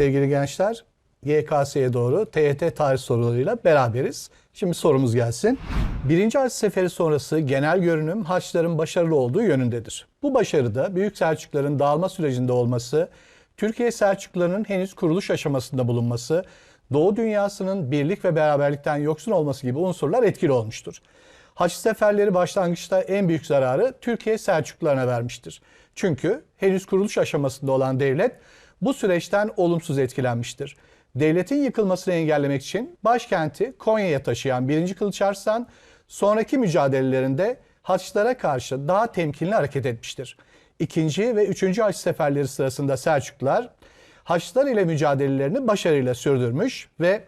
sevgili gençler. YKS'ye doğru TYT tarih sorularıyla beraberiz. Şimdi sorumuz gelsin. Birinci Haç Seferi sonrası genel görünüm Haçların başarılı olduğu yönündedir. Bu başarıda Büyük Selçukların dağılma sürecinde olması, Türkiye Selçuklularının henüz kuruluş aşamasında bulunması, Doğu dünyasının birlik ve beraberlikten yoksun olması gibi unsurlar etkili olmuştur. Haç seferleri başlangıçta en büyük zararı Türkiye Selçuklularına vermiştir. Çünkü henüz kuruluş aşamasında olan devlet bu süreçten olumsuz etkilenmiştir. Devletin yıkılmasını engellemek için başkenti Konya'ya taşıyan 1. Kılıç Arslan sonraki mücadelelerinde Haçlara karşı daha temkinli hareket etmiştir. İkinci ve üçüncü Haç seferleri sırasında Selçuklular Haçlılar ile mücadelelerini başarıyla sürdürmüş ve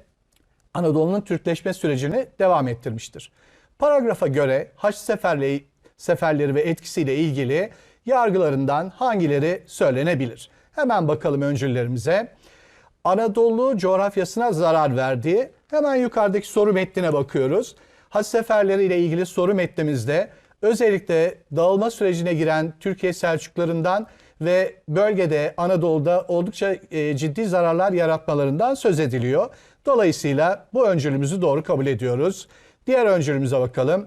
Anadolu'nun Türkleşme sürecini devam ettirmiştir. Paragrafa göre Haç seferleri, seferleri ve etkisiyle ilgili yargılarından hangileri söylenebilir? Hemen bakalım öncüllerimize. Anadolu coğrafyasına zarar verdiği hemen yukarıdaki soru metnine bakıyoruz. Haç seferleri ile ilgili soru metnimizde özellikle dağılma sürecine giren Türkiye Selçuklarından ve bölgede Anadolu'da oldukça e, ciddi zararlar yaratmalarından söz ediliyor. Dolayısıyla bu öncülümüzü doğru kabul ediyoruz. Diğer öncülümüze bakalım.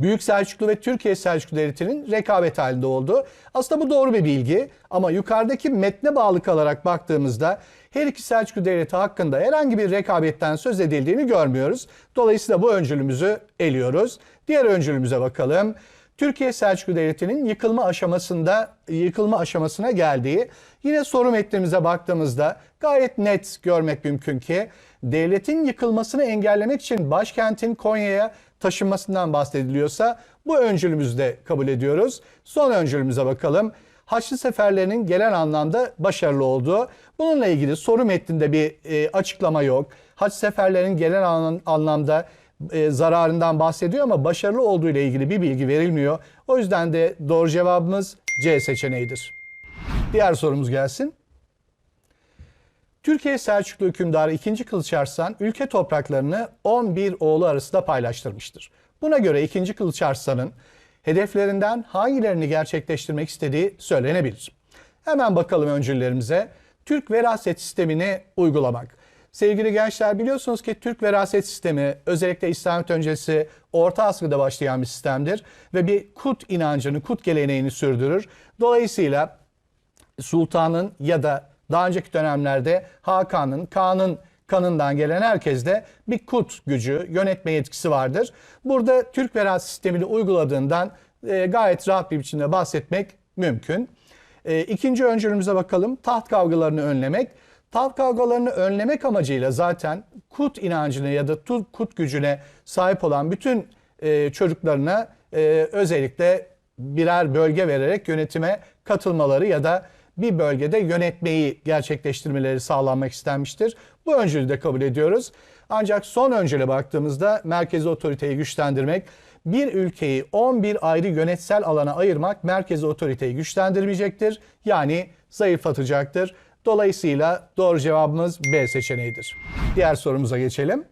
Büyük Selçuklu ve Türkiye Selçuklu Devleti'nin rekabet halinde olduğu. Aslında bu doğru bir bilgi ama yukarıdaki metne bağlı kalarak baktığımızda her iki Selçuklu Devleti hakkında herhangi bir rekabetten söz edildiğini görmüyoruz. Dolayısıyla bu öncülümüzü eliyoruz. Diğer öncülümüze bakalım. Türkiye Selçuklu Devleti'nin yıkılma aşamasında yıkılma aşamasına geldiği yine soru metnimize baktığımızda gayet net görmek mümkün ki devletin yıkılmasını engellemek için başkentin Konya'ya taşınmasından bahsediliyorsa bu öncülümüzü de kabul ediyoruz. Son öncülümüze bakalım. Haçlı seferlerinin genel anlamda başarılı olduğu. Bununla ilgili soru metninde bir e, açıklama yok. Haç seferlerinin genel an, anlamda e, zararından bahsediyor ama başarılı olduğu ile ilgili bir bilgi verilmiyor. O yüzden de doğru cevabımız C seçeneğidir. Diğer sorumuz gelsin. Türkiye Selçuklu hükümdarı 2. Kılıç Arslan ülke topraklarını 11 oğlu arasında paylaştırmıştır. Buna göre 2. Kılıç Arslan'ın hedeflerinden hangilerini gerçekleştirmek istediği söylenebilir. Hemen bakalım öncüllerimize. Türk veraset sistemini uygulamak. Sevgili gençler biliyorsunuz ki Türk veraset sistemi özellikle İslamiyet öncesi Orta Asr'da başlayan bir sistemdir ve bir kut inancını, kut geleneğini sürdürür. Dolayısıyla sultanın ya da daha önceki dönemlerde Hakan'ın, Kaan'ın kanından gelen herkeste bir kut gücü, yönetme yetkisi vardır. Burada Türk veraset sistemini uyguladığından e, gayet rahat bir biçimde bahsetmek mümkün. E, ikinci öncülümüze bakalım. Taht kavgalarını önlemek. Taht kavgalarını önlemek amacıyla zaten kut inancını ya da kut gücüne sahip olan bütün e, çocuklarına e, özellikle birer bölge vererek yönetime katılmaları ya da bir bölgede yönetmeyi gerçekleştirmeleri sağlanmak istenmiştir. Bu öncülü de kabul ediyoruz. Ancak son öncüle baktığımızda merkezi otoriteyi güçlendirmek, bir ülkeyi 11 ayrı yönetsel alana ayırmak merkezi otoriteyi güçlendirmeyecektir. Yani zayıflatacaktır. Dolayısıyla doğru cevabımız B seçeneğidir. Diğer sorumuza geçelim.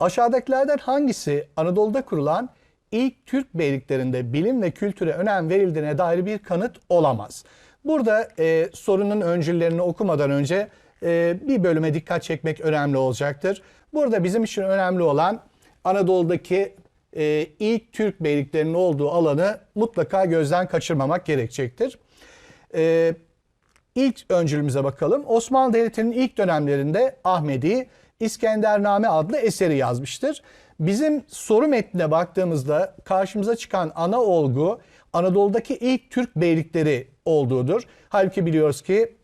Aşağıdakilerden hangisi Anadolu'da kurulan ilk Türk beyliklerinde bilim ve kültüre önem verildiğine dair bir kanıt olamaz. Burada e, sorunun öncüllerini okumadan önce e, bir bölüme dikkat çekmek önemli olacaktır. Burada bizim için önemli olan Anadolu'daki e, ilk Türk beyliklerinin olduğu alanı mutlaka gözden kaçırmamak gerekecektir. E, ilk öncülümüze bakalım. Osmanlı Devleti'nin ilk dönemlerinde Ahmedi İskendername adlı eseri yazmıştır. Bizim soru metnine baktığımızda karşımıza çıkan ana olgu Anadolu'daki ilk Türk beylikleri olduğudur. Halbuki biliyoruz ki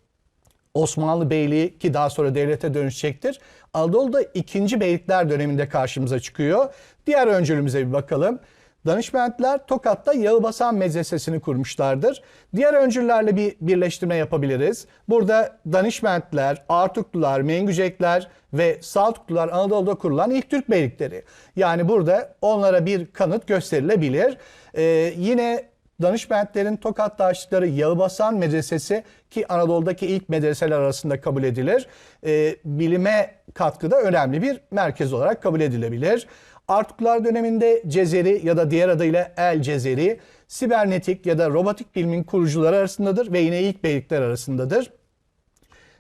Osmanlı Beyliği ki daha sonra devlete dönüşecektir. Anadolu'da ikinci beylikler döneminde karşımıza çıkıyor. Diğer öncülümüze bir bakalım. Danışmentler Tokat'ta Yağıbasan medresesini kurmuşlardır. Diğer öncüllerle bir birleştirme yapabiliriz. Burada Danışmentler, Artuklular, Mengücekler ve Saltuklular Anadolu'da kurulan ilk Türk beylikleri. Yani burada onlara bir kanıt gösterilebilir. Ee, yine Danışmentlerin Tokat'ta açtıkları Yağıbasan Medresesi ki Anadolu'daki ilk medreseler arasında kabul edilir. E, bilime katkıda önemli bir merkez olarak kabul edilebilir. Artuklar döneminde Cezeri ya da diğer adıyla El Cezeri, sibernetik ya da robotik bilimin kurucuları arasındadır ve yine ilk beylikler arasındadır.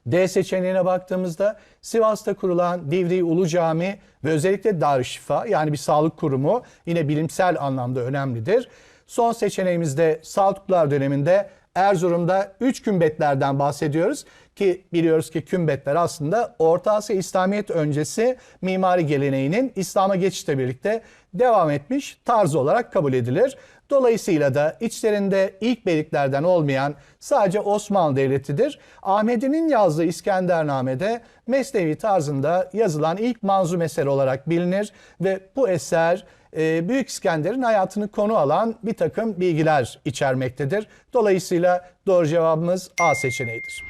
D seçeneğine baktığımızda Sivas'ta kurulan Divriği Ulu Cami ve özellikle Darüşşifa yani bir sağlık kurumu yine bilimsel anlamda önemlidir. Son seçeneğimizde Saltuklular döneminde Erzurum'da 3 kümbetlerden bahsediyoruz ki biliyoruz ki kümbetler aslında Orta Asya İslamiyet öncesi mimari geleneğinin İslam'a geçişle birlikte devam etmiş tarz olarak kabul edilir. Dolayısıyla da içlerinde ilk beyliklerden olmayan sadece Osmanlı Devleti'dir. Ahmedi'nin yazdığı İskendername'de Mesnevi tarzında yazılan ilk manzum eser olarak bilinir ve bu eser e, Büyük İskender'in hayatını konu alan bir takım bilgiler içermektedir. Dolayısıyla doğru cevabımız A seçeneğidir.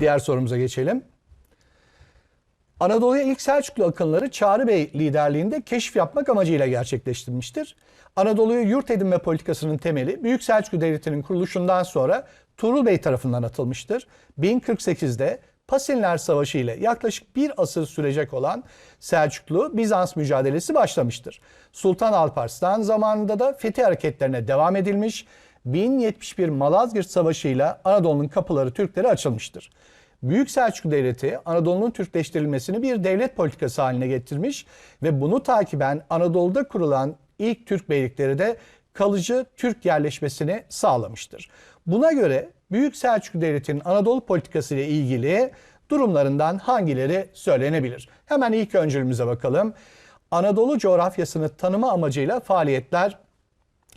Diğer sorumuza geçelim. Anadolu'ya ilk Selçuklu akınları Çağrı Bey liderliğinde keşif yapmak amacıyla gerçekleştirilmiştir. Anadolu'ya yurt edinme politikasının temeli Büyük Selçuklu Devleti'nin kuruluşundan sonra Tuğrul Bey tarafından atılmıştır. 1048'de Pasinler Savaşı ile yaklaşık bir asır sürecek olan Selçuklu-Bizans mücadelesi başlamıştır. Sultan Alparslan zamanında da fethi hareketlerine devam edilmiş, 1071 Malazgirt Savaşı ile Anadolu'nun kapıları Türklere açılmıştır. Büyük Selçuklu Devleti Anadolu'nun Türkleştirilmesini bir devlet politikası haline getirmiş ve bunu takiben Anadolu'da kurulan ilk Türk beylikleri de kalıcı Türk yerleşmesini sağlamıştır. Buna göre Büyük Selçuklu Devleti'nin Anadolu politikası ile ilgili durumlarından hangileri söylenebilir? Hemen ilk öncülümüze bakalım. Anadolu coğrafyasını tanıma amacıyla faaliyetler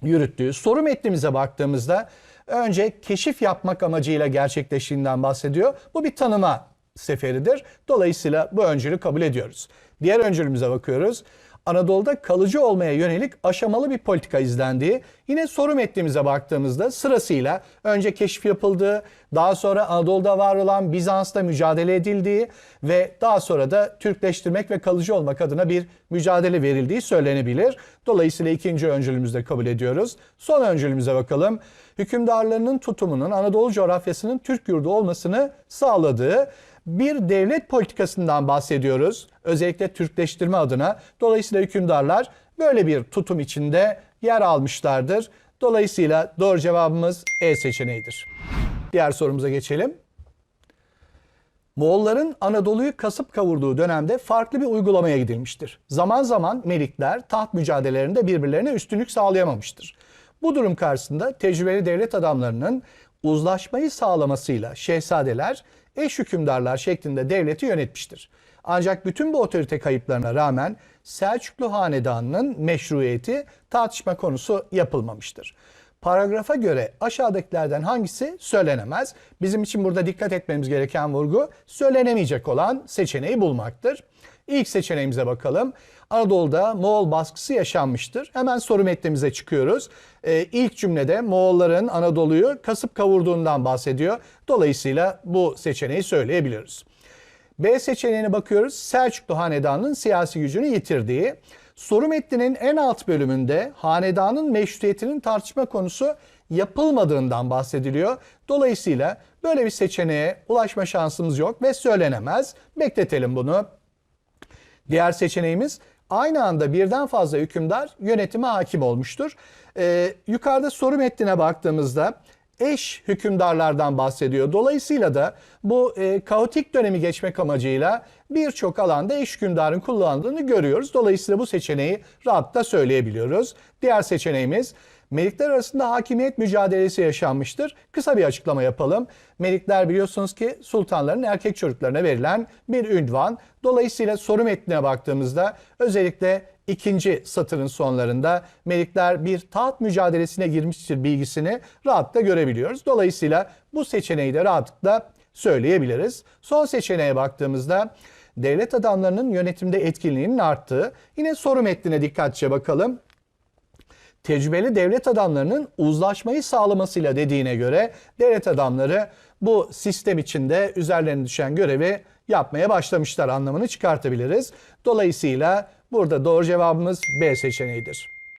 yürüttüğü soru metnimize baktığımızda önce keşif yapmak amacıyla gerçekleştiğinden bahsediyor. Bu bir tanıma seferidir. Dolayısıyla bu öncülü kabul ediyoruz. Diğer öncülümüze bakıyoruz. Anadolu'da kalıcı olmaya yönelik aşamalı bir politika izlendiği, yine soru metnimize baktığımızda sırasıyla önce keşif yapıldığı, daha sonra Anadolu'da var olan Bizans'ta mücadele edildiği ve daha sonra da Türkleştirmek ve kalıcı olmak adına bir mücadele verildiği söylenebilir. Dolayısıyla ikinci öncülümüzde kabul ediyoruz. Son öncülümüze bakalım. Hükümdarlarının tutumunun Anadolu coğrafyasının Türk yurdu olmasını sağladığı bir devlet politikasından bahsediyoruz. Özellikle Türkleştirme adına. Dolayısıyla hükümdarlar böyle bir tutum içinde yer almışlardır. Dolayısıyla doğru cevabımız E seçeneğidir. Diğer sorumuza geçelim. Moğolların Anadolu'yu kasıp kavurduğu dönemde farklı bir uygulamaya gidilmiştir. Zaman zaman Melikler taht mücadelelerinde birbirlerine üstünlük sağlayamamıştır. Bu durum karşısında tecrübeli devlet adamlarının uzlaşmayı sağlamasıyla şehzadeler eş hükümdarlar şeklinde devleti yönetmiştir. Ancak bütün bu otorite kayıplarına rağmen Selçuklu Hanedanı'nın meşruiyeti tartışma konusu yapılmamıştır. Paragrafa göre aşağıdakilerden hangisi söylenemez? Bizim için burada dikkat etmemiz gereken vurgu söylenemeyecek olan seçeneği bulmaktır. İlk seçeneğimize bakalım. Anadolu'da Moğol baskısı yaşanmıştır. Hemen soru metnimize çıkıyoruz. Ee, ilk cümlede Moğolların Anadolu'yu kasıp kavurduğundan bahsediyor. Dolayısıyla bu seçeneği söyleyebiliriz. B seçeneğine bakıyoruz. Selçuklu Hanedanı'nın siyasi gücünü yitirdiği. Soru metninin en alt bölümünde hanedanın meşruiyetinin tartışma konusu yapılmadığından bahsediliyor. Dolayısıyla böyle bir seçeneğe ulaşma şansımız yok ve söylenemez. Bekletelim bunu. Diğer seçeneğimiz aynı anda birden fazla hükümdar yönetime hakim olmuştur. Ee, yukarıda soru metnine baktığımızda eş hükümdarlardan bahsediyor. Dolayısıyla da bu e, kaotik dönemi geçmek amacıyla birçok alanda eş hükümdarın kullandığını görüyoruz. Dolayısıyla bu seçeneği rahatla söyleyebiliyoruz. Diğer seçeneğimiz Melikler arasında hakimiyet mücadelesi yaşanmıştır. Kısa bir açıklama yapalım. Melikler biliyorsunuz ki sultanların erkek çocuklarına verilen bir ünvan. Dolayısıyla soru metnine baktığımızda özellikle ikinci satırın sonlarında Melikler bir taht mücadelesine girmiştir bilgisini rahatla görebiliyoruz. Dolayısıyla bu seçeneği de rahatlıkla söyleyebiliriz. Son seçeneğe baktığımızda devlet adamlarının yönetimde etkinliğinin arttığı. Yine soru metnine dikkatçe bakalım tecrübeli devlet adamlarının uzlaşmayı sağlamasıyla dediğine göre devlet adamları bu sistem içinde üzerlerine düşen görevi yapmaya başlamışlar anlamını çıkartabiliriz. Dolayısıyla burada doğru cevabımız B seçeneğidir.